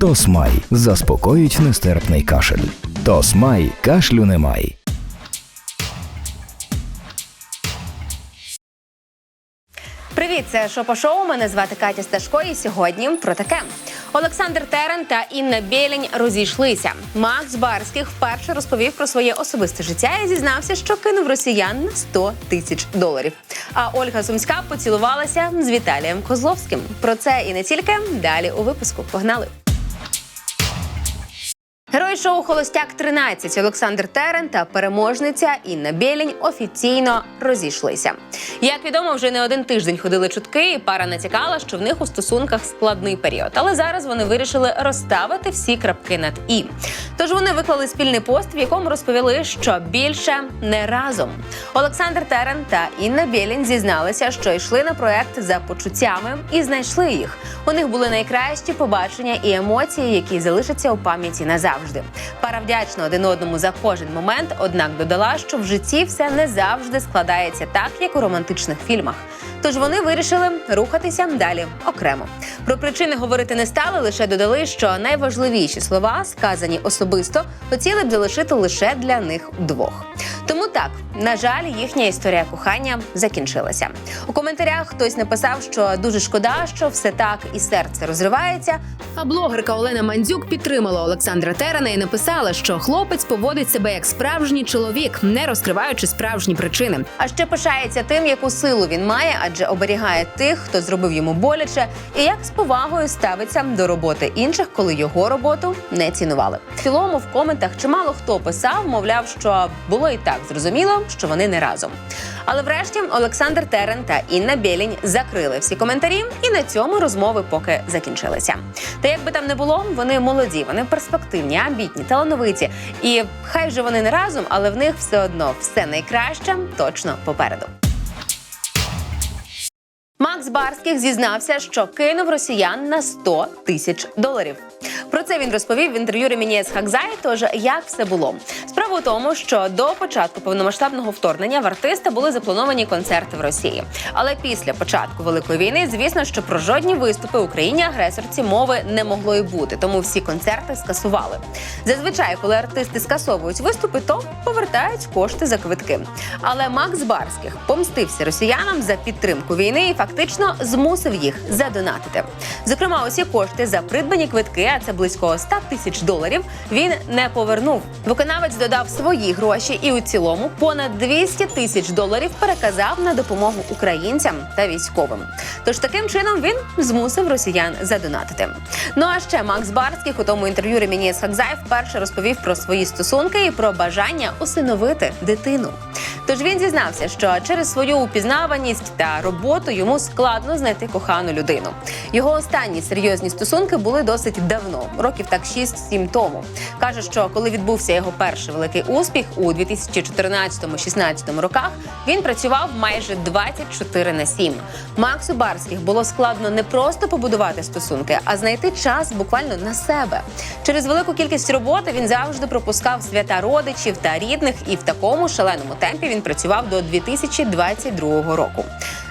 Тосмай заспокоїть нестерпний кашель. Тосмай кашлю немає. Привіт, це Шопо Шоу. Мене звати Катя Сташко. І сьогодні про таке. Олександр Терен та Інна Білень розійшлися. Макс Барських вперше розповів про своє особисте життя і зізнався, що кинув росіян на 100 тисяч доларів. А Ольга Сумська поцілувалася з Віталієм Козловським. Про це і не тільки далі у випуску. Погнали. Герой шоу Холостяк 13 Олександр Терен та переможниця Інна Білінь офіційно розійшлися. Як відомо, вже не один тиждень ходили чутки, і пара натякала, що в них у стосунках складний період. Але зараз вони вирішили розставити всі крапки над і. Тож вони виклали спільний пост, в якому розповіли, що більше не разом. Олександр Терен та Інна Білін зізналися, що йшли на проект за почуттями і знайшли їх. У них були найкращі побачення і емоції, які залишаться у пам'яті назавжди. Пара вдячна один одному за кожен момент, однак додала, що в житті все не завжди складається так, як у романтичних фільмах. Тож вони вирішили рухатися далі окремо. Про причини говорити не стали, лише додали, що найважливіші слова, сказані особисто, хотіли б залишити лише для них двох. Тому так, на жаль, їхня історія кохання закінчилася. У коментарях хтось написав, що дуже шкода, що все так і серце розривається. А блогерка Олена Мандзюк підтримала Олександра Терена і написала, що хлопець поводить себе як справжній чоловік, не розкриваючи справжні причини. А ще пишається тим, яку силу він має, адже оберігає тих, хто зробив йому боляче, і як з повагою ставиться до роботи інших, коли його роботу не цінували. В цілому в коментах чимало хто писав, мовляв, що було і так зрозуміло, що вони не разом. Але врешті Олександр Терен та Інна Білінь закрили всі коментарі, і на цьому розмови поки закінчилися. Та як би там не було, вони молоді, вони перспективні, амбітні, талановиті. І хай вже вони не разом, але в них все одно все найкраще точно попереду. Макс Барських зізнався, що кинув росіян на 100 тисяч доларів. Про це він розповів в інтерв'ю Ремінієс Хакзай. Тож як все було? Справа у тому, що до початку повномасштабного вторгнення в артиста були заплановані концерти в Росії. Але після початку великої війни, звісно, що про жодні виступи Україні агресорці мови не могло й бути, тому всі концерти скасували. Зазвичай, коли артисти скасовують виступи, то повертають кошти за квитки. Але Макс Барських помстився росіянам за підтримку війни і фактично змусив їх задонатити. Зокрема, усі кошти за придбані квитки, а це близько 100 тисяч доларів. Він не повернув. Виконавець додав свої гроші і у цілому понад 200 тисяч доларів переказав на допомогу українцям та військовим. Тож таким чином він змусив росіян задонатити. Ну а ще Макс Барських у тому інтерв'ю Ремініс Хакзай вперше розповів про свої стосунки і про бажання усиновити дитину. Тож він зізнався, що через свою упізнаваність та роботу йому складно знайти кохану людину. Його останні серйозні стосунки були досить давно, років так 6-7 тому. Каже, що коли відбувся його перший великий успіх у 2014-16 роках, він працював майже 24 на 7. Максу Барських було складно не просто побудувати стосунки, а знайти час буквально на себе. Через велику кількість роботи він завжди пропускав свята родичів та рідних, і в такому шаленому темпі він працював до 2022 року.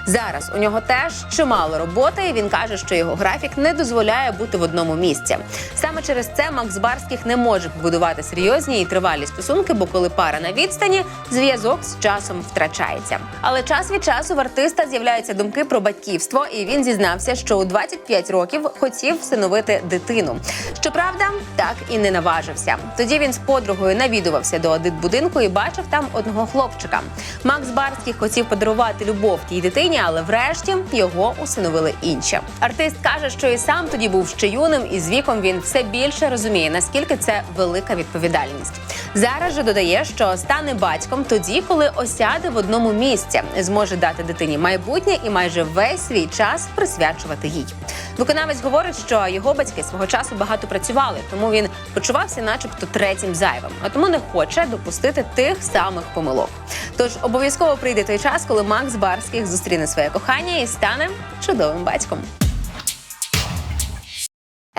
Зараз у нього теж чимало роботи, і він каже, що його графік не дозволяє бути в одному місці. Саме через це Макс Барських не може побудувати серйозні і тривалі стосунки, бо коли пара на відстані, зв'язок з часом втрачається. Але час від часу в артиста з'являються думки про батьківство, і він зізнався, що у 25 років хотів всиновити дитину. Щоправда, так і не наважився. Тоді він з подругою навідувався до дитбудинку і бачив там одного хлопчика. Макс Барських хотів подарувати любов тій дитині, але врешті його усиновили інші. Артист каже, що і сам тоді був ще юним, і з віком він все більше розуміє, наскільки це велика відповідальність. Зараз же додає, що стане батьком тоді, коли осяде в одному місці, зможе дати дитині майбутнє і майже весь свій час присвячувати їй. Виконавець говорить, що його батьки свого часу багато працювали, тому він почувався, начебто, третім зайвим, а тому не хоче допустити тих самих помилок. Тож обов'язково прийде той час, коли Макс Барських зустріне своє кохання і стане чудовим батьком.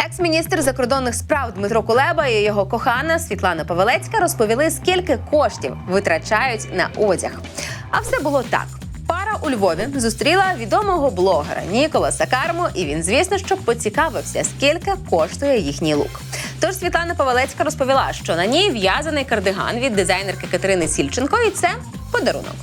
Екс-міністр закордонних справ Дмитро Кулеба і його кохана Світлана Павелецька розповіли, скільки коштів витрачають на одяг. А все було так. Пара у Львові зустріла відомого блогера Ніколаса Карму, і він, звісно, що поцікавився, скільки коштує їхній лук. Тож Світлана Павелецька розповіла, що на ній в'язаний кардиган від дизайнерки Катерини Сільченко, і це подарунок.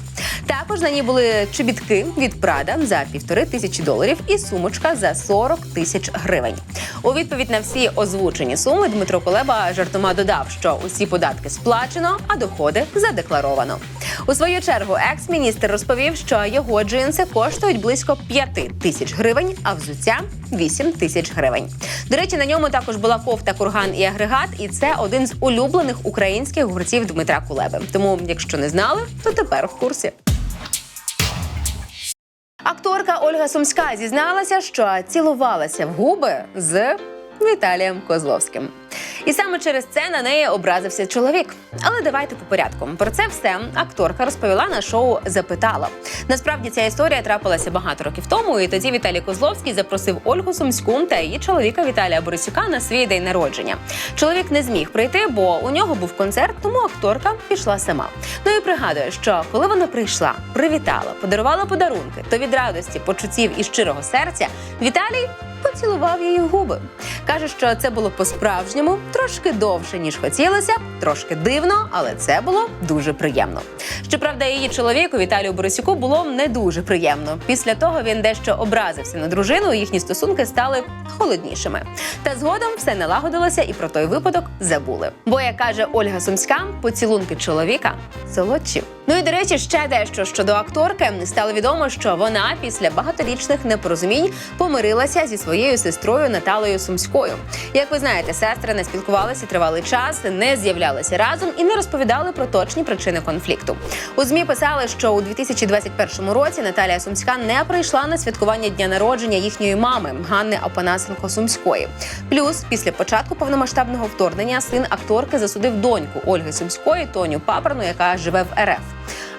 Також на ній були чобітки від Прада за півтори тисячі доларів і сумочка за 40 тисяч гривень. У відповідь на всі озвучені суми Дмитро Колеба жартома додав, що усі податки сплачено, а доходи задекларовано. У свою чергу екс-міністр розповів, що його джинси коштують близько 5 тисяч гривень, а взуття 8 тисяч гривень. До речі, на ньому також була кофта, курган і агрегат, і це один з улюблених українських гуртів Дмитра Кулеби. Тому, якщо не знали, то тепер в курсі. Акторка Ольга Сумська зізналася, що цілувалася в губи з Віталієм Козловським. І саме через це на неї образився чоловік. Але давайте по порядку. Про це все акторка розповіла на шоу Запитала. Насправді ця історія трапилася багато років тому, і тоді Віталій Козловський запросив Ольгу Сумську та її чоловіка Віталія Борисюка на свій день народження. Чоловік не зміг прийти, бо у нього був концерт, тому акторка пішла сама. Ну і пригадує, що коли вона прийшла, привітала, подарувала подарунки, то від радості, почуттів і щирого серця Віталій поцілував її губи. Каже, що це було по-справжньому, трошки довше, ніж хотілося, трошки дивно, але це було дуже приємно. Щоправда, її чоловіку Віталію Борисюку було не дуже приємно. Після того він дещо образився на дружину, їхні стосунки стали холоднішими. Та згодом все налагодилося, і про той випадок забули. Бо, як каже Ольга Сумська, поцілунки чоловіка солодші. Ну і до речі, ще дещо щодо акторки стало відомо, що вона після багаторічних непорозумінь помирилася зі своєю сестрою Наталею Сумською. Як ви знаєте, сестри не спілкувалися тривалий час, не з'являлися разом і не розповідали про точні причини конфлікту. У змі писали, що у 2021 році Наталія Сумська не прийшла на святкування дня народження їхньої мами Ганни Апанасенко Сумської. Плюс після початку повномасштабного вторгнення син акторки засудив доньку Ольги Сумської Тоню Паперну, яка живе в РФ.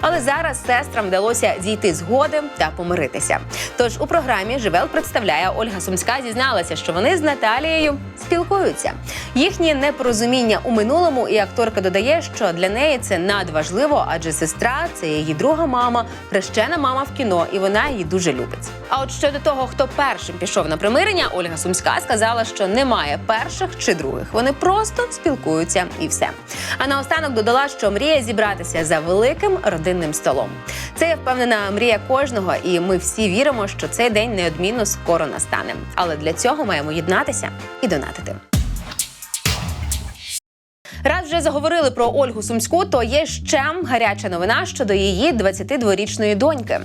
Але зараз сестрам вдалося дійти згоди та помиритися. Тож у програмі Живел представляє Ольга Сумська зізналася, що вони з Наталією спілкуються. Їхнє непорозуміння у минулому, і акторка додає, що для неї це надважливо, адже сестра це її друга мама, хрещена мама в кіно, і вона її дуже любить. А от щодо того, хто першим пішов на примирення, Ольга Сумська сказала, що немає перших чи других. Вони просто спілкуються і все. А наостанок додала, що мріє зібратися за великим родинним столом. Це я впевнена мрія кожного, і ми всі віримо, що цей день неодмінно скоро настане. Але для цього маємо єднатися і донатити. Раз вже заговорили про Ольгу Сумську, то є ще гаряча новина щодо її 22-річної доньки.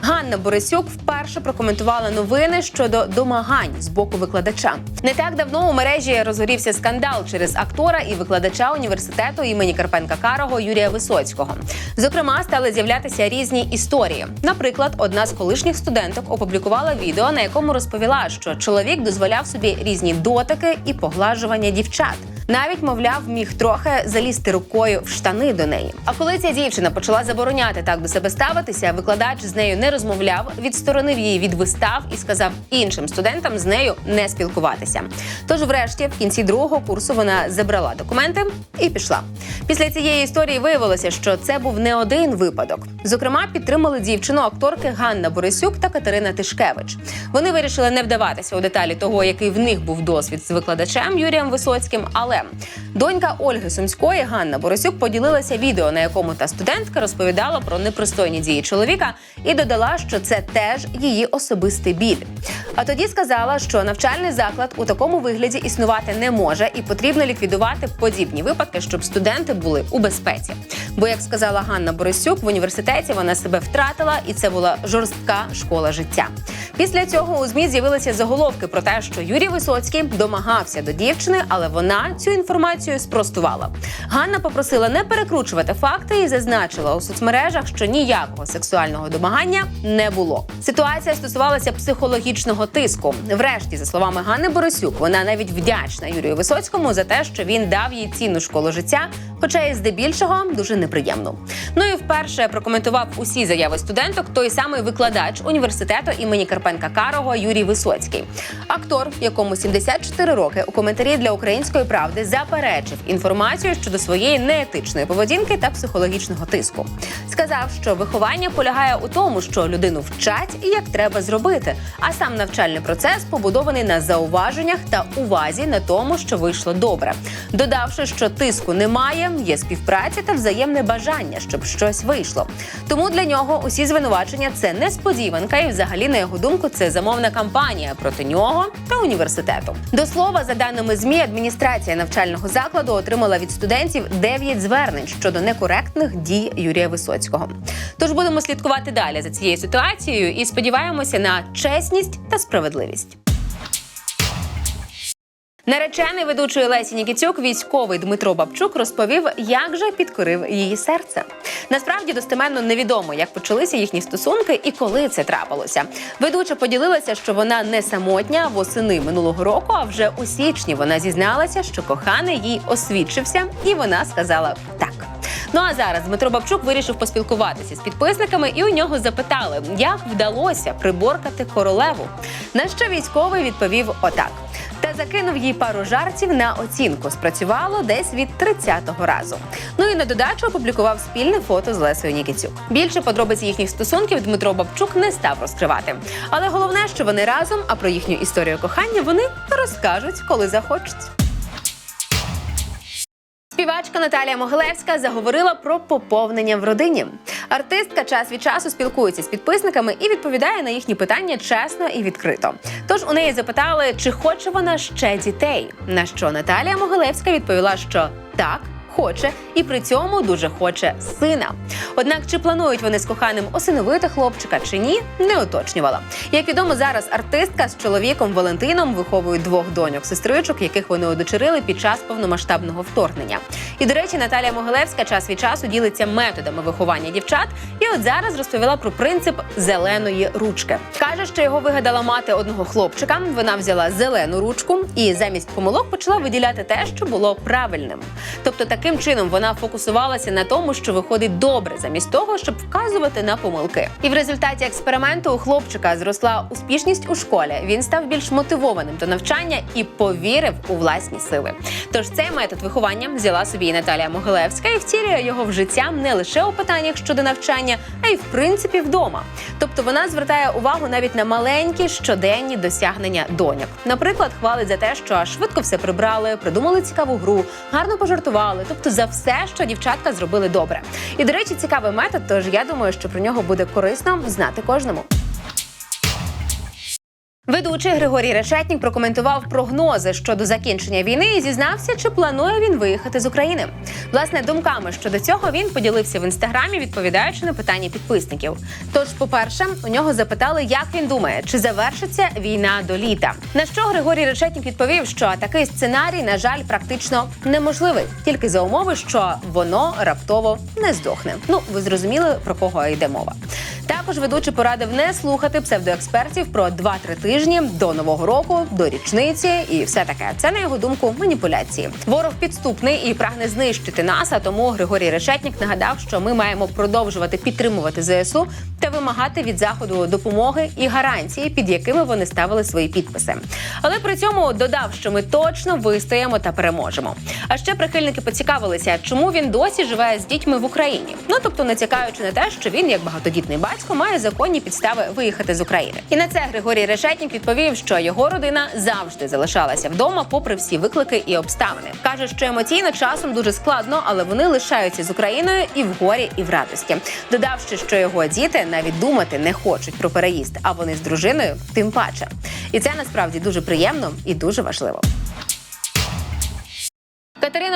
Ганна Борисюк вперше прокоментувала новини щодо домагань з боку викладача. Не так давно у мережі розгорівся скандал через актора і викладача університету імені Карпенка Карого Юрія Висоцького. Зокрема, стали з'являтися різні історії. Наприклад, одна з колишніх студенток опублікувала відео, на якому розповіла, що чоловік дозволяв собі різні дотики і поглажування дівчат. Навіть, мовляв, міг трохи залізти рукою в штани до неї. А коли ця дівчина почала забороняти так до себе ставитися, викладач з нею не розмовляв, відсторонив її від вистав і сказав іншим студентам з нею не спілкуватися. Тож, врешті, в кінці другого курсу вона забрала документи і пішла. Після цієї історії виявилося, що це був не один випадок. Зокрема, підтримали дівчину акторки Ганна Борисюк та Катерина Тишкевич. Вони вирішили не вдаватися у деталі того, який в них був досвід з викладачем Юрієм Висоцьким. Але донька Ольги Сумської Ганна Борисюк поділилася відео, на якому та студентка розповідала про непристойні дії чоловіка і додала, що це теж її особистий біль. А тоді сказала, що навчальний заклад у такому вигляді існувати не може, і потрібно ліквідувати подібні випадки, щоб студенти були у безпеці. Бо, як сказала Ганна Борисюк, в університеті вона себе втратила, і це була жорстка школа життя. Після цього у змі з'явилися заголовки про те, що Юрій Висоцький домагався до дівчини, але вона цю інформацію спростувала. Ганна попросила не перекручувати факти і зазначила у соцмережах, що ніякого сексуального домагання не було. Ситуація стосувалася психологічного тиску. Врешті, за словами Ганни Борисюк, вона навіть вдячна Юрію Висоцькому за те, що він дав їй цінну школу життя, хоча і здебільшого дуже неприємну. Ну і вперше прокоментував усі заяви студенток той самий викладач університету імені Карпенка Карого Юрій Висоцький, актор, якому 74 роки у коментарі для української правди заперечив інформацію щодо своєї неетичної поведінки та психологічного тиску. Сказав, що виховання полягає у тому, що людину вчать і як треба зробити. А сам навчальний процес побудований на зауваженнях та увазі на тому, що вийшло добре, додавши, що тиску немає, є співпраця та взаємне бажання, щоб щось вийшло. Тому для нього усі звинувачення це несподіванка, і взагалі, на його думку, це замовна кампанія проти нього та університету. До слова, за даними змі, адміністрація навчального закладу отримала від студентів 9 звернень щодо некоректних дій Юрія Висоцького. Тож будемо слідкувати далі за цією ситуацією і сподіваємося на чесність та справедливість. Наречений ведучої Лесі Нікітюк, військовий Дмитро Бабчук, розповів, як же підкорив її серце. Насправді достеменно невідомо, як почалися їхні стосунки і коли це трапилося. Ведуча поділилася, що вона не самотня восени минулого року, а вже у січні вона зізналася, що коханий їй освідчився, і вона сказала так. Ну а зараз Дмитро Бабчук вирішив поспілкуватися з підписниками, і у нього запитали, як вдалося приборкати королеву. На що військовий відповів отак. Та закинув їй пару жартів на оцінку. Спрацювало десь від 30-го разу. Ну і на додачу опублікував спільне фото з Лесою Нікітюк. Більше подробиць їхніх стосунків Дмитро Бабчук не став розкривати. Але головне, що вони разом, а про їхню історію кохання вони розкажуть, коли захочуть. Співачка Наталія Могилевська заговорила про поповнення в родині. Артистка час від часу спілкується з підписниками і відповідає на їхні питання чесно і відкрито. Тож у неї запитали, чи хоче вона ще дітей. На що Наталія Могилевська відповіла, що так. Хоче і при цьому дуже хоче сина. Однак чи планують вони з коханим осиновити хлопчика чи ні, не уточнювала. Як відомо, зараз артистка з чоловіком Валентином виховують двох доньок сестричок, яких вони одочерили під час повномасштабного вторгнення. І до речі, Наталія Могилевська час від часу ділиться методами виховання дівчат. І от зараз розповіла про принцип зеленої ручки. каже, що його вигадала мати одного хлопчика. Вона взяла зелену ручку і замість помилок почала виділяти те, що було правильним. Тобто, таким чином вона фокусувалася на тому, що виходить добре, замість того, щоб вказувати на помилки. І в результаті експерименту у хлопчика зросла успішність у школі. Він став більш мотивованим до навчання і повірив у власні сили. Тож цей метод виховання взяла собі і Наталія Могилевська і втілює його в життя не лише у питаннях щодо навчання, а й в принципі вдома. Тобто вона звертає увагу навіть на маленькі щоденні досягнення доньок. Наприклад, хвалить за те, що швидко все прибрали, придумали цікаву гру, гарно пожартували, тобто за все, що дівчатка зробили добре. І до речі, цікавий метод. Тож я думаю, що про нього буде корисно знати кожному. Ведучий Григорій Решетнік прокоментував прогнози щодо закінчення війни і зізнався, чи планує він виїхати з України. Власне, думками щодо цього він поділився в інстаграмі, відповідаючи на питання підписників. Тож, по-перше, у нього запитали, як він думає, чи завершиться війна до літа. На що Григорій Решетнік відповів, що такий сценарій, на жаль, практично неможливий, тільки за умови, що воно раптово не здохне. Ну, ви зрозуміли про кого йде мова. Також ведучий порадив не слухати псевдоекспертів про 2-3 тижні до нового року, до річниці і все таке. Це на його думку маніпуляції. Ворог підступний і прагне знищити нас. А тому Григорій Решетнік нагадав, що ми маємо продовжувати підтримувати ЗСУ та вимагати від заходу допомоги і гарантії, під якими вони ставили свої підписи. Але при цьому додав, що ми точно вистоїмо та переможемо. А ще прихильники поцікавилися, чому він досі живе з дітьми в Україні. Ну тобто, натякаючи на те, що він, як багатодітний батько, має законні підстави виїхати з України. І на це Григорій Решетнік відповів, що його родина завжди залишалася вдома, попри всі виклики і обставини. каже, що емоційно часом дуже складно, але вони лишаються з Україною і в горі, і в радості. Додавши, що його діти навіть думати не хочуть про переїзд, а вони з дружиною тим паче. І це насправді дуже приємно і дуже важливо.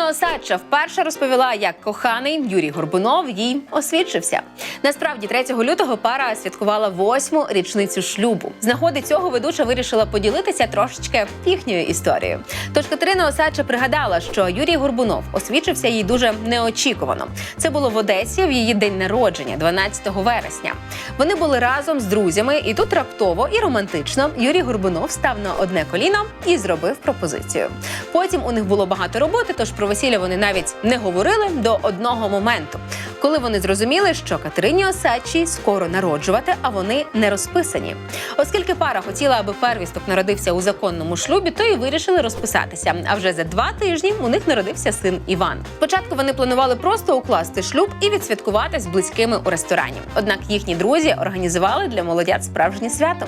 Катерина Осадча вперше розповіла, як коханий Юрій Горбунов їй освідчився. Насправді, 3 лютого пара святкувала восьму річницю шлюбу. З нагоди цього ведуча вирішила поділитися трошечки їхньою історією. Тож Катерина Осадча пригадала, що Юрій Горбунов освідчився їй дуже неочікувано. Це було в Одесі в її день народження, 12 вересня. Вони були разом з друзями, і тут раптово і романтично Юрій Горбунов став на одне коліно і зробив пропозицію. Потім у них було багато роботи, Тож про весілля вони навіть не говорили до одного моменту, коли вони зрозуміли, що Катерині Осадчій скоро народжувати, а вони не розписані. Оскільки пара хотіла, аби первісток народився у законному шлюбі, то і вирішили розписатися. А вже за два тижні у них народився син Іван. Спочатку вони планували просто укласти шлюб і відсвяткувати з близькими у ресторані. Однак їхні друзі організували для молодят справжнє свято.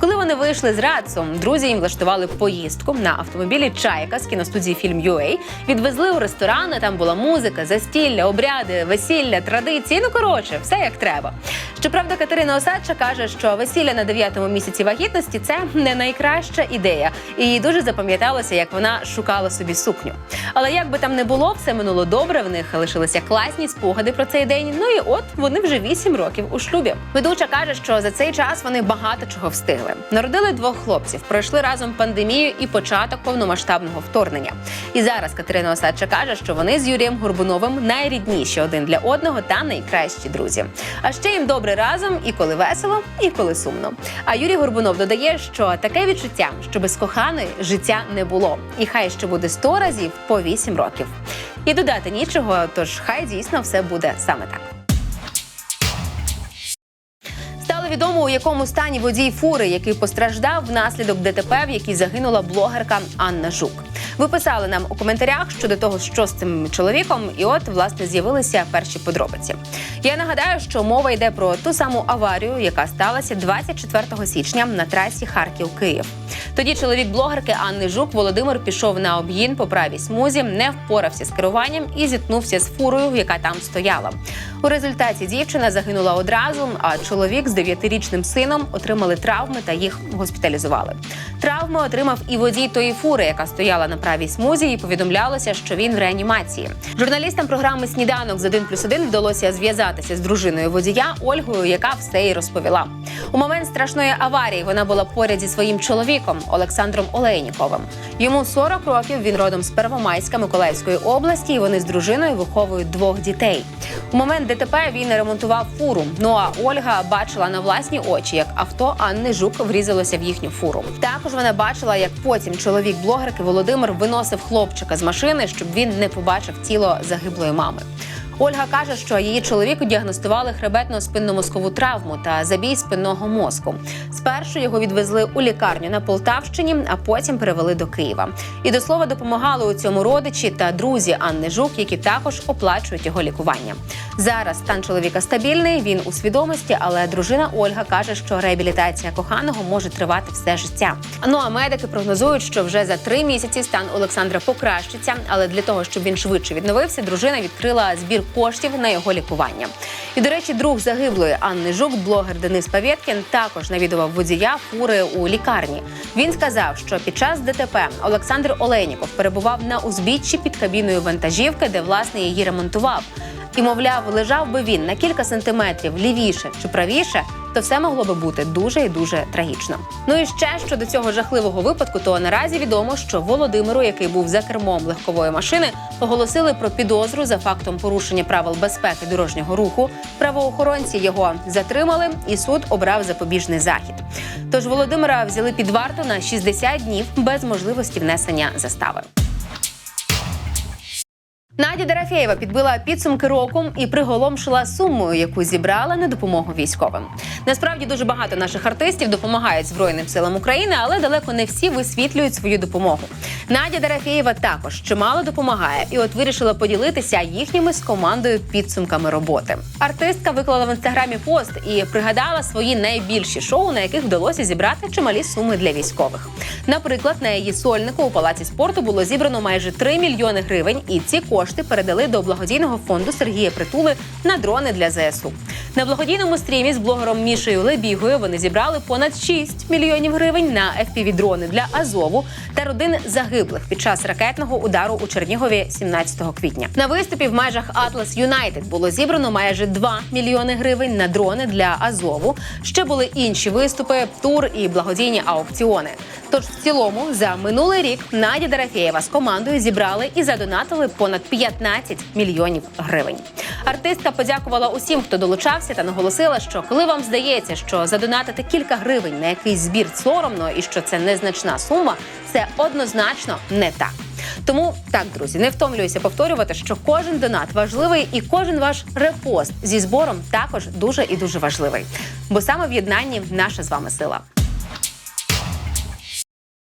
Коли вони вийшли з Рацом, друзі їм влаштували поїздку на автомобілі Чайка з кіностудії Фільм UA, відвезли у ресторани. Там була музика, застілля, обряди, весілля, традиції. Ну коротше, все як треба. Щоправда, Катерина Осадча каже, що весілля на дев'ятому місяці вагітності це не найкраща ідея, і їй дуже запам'яталося, як вона шукала собі сукню. Але як би там не було, все минуло добре. В них лишилися класні спогади про цей день. Ну і от вони вже вісім років у шлюбі. Ведуча каже, що за цей час вони багато чого встигли. Народили двох хлопців, пройшли разом пандемію і початок повномасштабного вторгнення. І зараз Катерина Осадча каже, що вони з Юрієм Горбуновим найрідніші один для одного та найкращі друзі. А ще їм добре разом і коли весело, і коли сумно. А Юрій Горбунов додає, що таке відчуття, що без коханої життя не було, і хай ще буде 100 разів по 8 років. І додати нічого, тож хай дійсно все буде саме так. Відомо, у якому стані водій фури, який постраждав внаслідок ДТП, в якій загинула блогерка Анна Жук. Ви писали нам у коментарях щодо того, що з цим чоловіком, і от власне з'явилися перші подробиці. Я нагадаю, що мова йде про ту саму аварію, яка сталася 24 січня на трасі Харків-Київ. Тоді чоловік блогерки Анни Жук Володимир пішов на об'їн по правій смузі, не впорався з керуванням і зіткнувся з фурою, яка там стояла. У результаті дівчина загинула одразу, а чоловік з дев'ятирічним сином отримали травми та їх госпіталізували. Травми отримав і водій тої фури, яка стояла на правій смузі, і повідомлялося, що він в реанімації. Журналістам програми Сніданок з 1 плюс 1 вдалося зв'язатися з дружиною водія Ольгою, яка все й розповіла. У момент страшної аварії вона була поряд зі своїм чоловіком Олександром Олейніковим. Йому 40 років. Він родом з Первомайська Миколаївської області. і Вони з дружиною виховують двох дітей. У момент ДТП він ремонтував фуру. Ну а Ольга бачила на власні очі, як авто Анни Жук врізалося в їхню фуру. Також вона бачила, як потім чоловік блогерки Володимир виносив хлопчика з машини, щоб він не побачив тіло загиблої мами. Ольга каже, що її чоловіку діагностували хребетно-спинномозкову травму та забій спинного мозку. Спершу його відвезли у лікарню на Полтавщині, а потім перевели до Києва. І до слова допомагали у цьому родичі та друзі Анни Жук, які також оплачують його лікування. Зараз стан чоловіка стабільний. Він у свідомості, але дружина Ольга каже, що реабілітація коханого може тривати все життя. Ну а медики прогнозують, що вже за три місяці стан Олександра покращиться. Але для того, щоб він швидше відновився, дружина відкрила збір коштів на його лікування. І до речі, друг загиблої Анни Жук, блогер Денис Павєткін, також навідував водія фури у лікарні. Він сказав, що під час ДТП Олександр Олейніков перебував на узбіччі під кабіною вантажівки, де власне її ремонтував. І, мовляв, лежав би він на кілька сантиметрів лівіше чи правіше, то все могло би бути дуже і дуже трагічно. Ну і ще щодо цього жахливого випадку, то наразі відомо, що Володимиру, який був за кермом легкової машини, оголосили про підозру за фактом порушення правил безпеки дорожнього руху. Правоохоронці його затримали, і суд обрав запобіжний захід. Тож Володимира взяли під варту на 60 днів без можливості внесення застави. Надя Дорофєєва підбила підсумки року і приголомшила сумою, яку зібрала на допомогу військовим. Насправді дуже багато наших артистів допомагають Збройним силам України, але далеко не всі висвітлюють свою допомогу. Надя Дорофєєва також чимало допомагає, і от вирішила поділитися їхніми з командою підсумками роботи. Артистка виклала в інстаграмі пост і пригадала свої найбільші шоу, на яких вдалося зібрати чималі суми для військових. Наприклад, на її сольнику у палаці спорту було зібрано майже 3 мільйони гривень, і ці кошти передали до благодійного фонду Сергія Притули на дрони для ЗСУ. На благодійному стрімі з блогером Мішею Лебігою вони зібрали понад 6 мільйонів гривень на FPV-дрони для Азову та родин загиблих під час ракетного удару у Чернігові 17 квітня. На виступі в межах Atlas United було зібрано майже 2 мільйони гривень на дрони для Азову. Ще були інші виступи, тур і благодійні аукціони. Тож в цілому за минулий рік Надя Дорофєєва з командою зібрали і задонатили понад 15 мільйонів гривень. Артистка подякувала усім, хто долучався, та наголосила, що коли вам здається, що задонатити кілька гривень на якийсь збір соромно і що це незначна сума, це однозначно не так. Тому так, друзі, не втомлююся повторювати, що кожен донат важливий і кожен ваш репост зі збором також дуже і дуже важливий. Бо саме в єднанні наша з вами сила.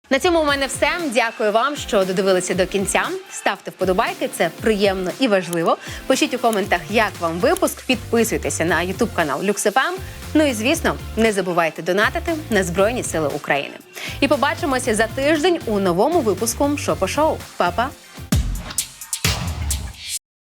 На цьому у мене все. Дякую вам, що додивилися до кінця. Ставте вподобайки, це приємно і важливо. Пишіть у коментах, як вам випуск. Підписуйтеся на Ютуб канал LuxFM. Ну і звісно, не забувайте донатити на Збройні Сили України. І побачимося за тиждень у новому випуску Шопо Шоу. Па-па!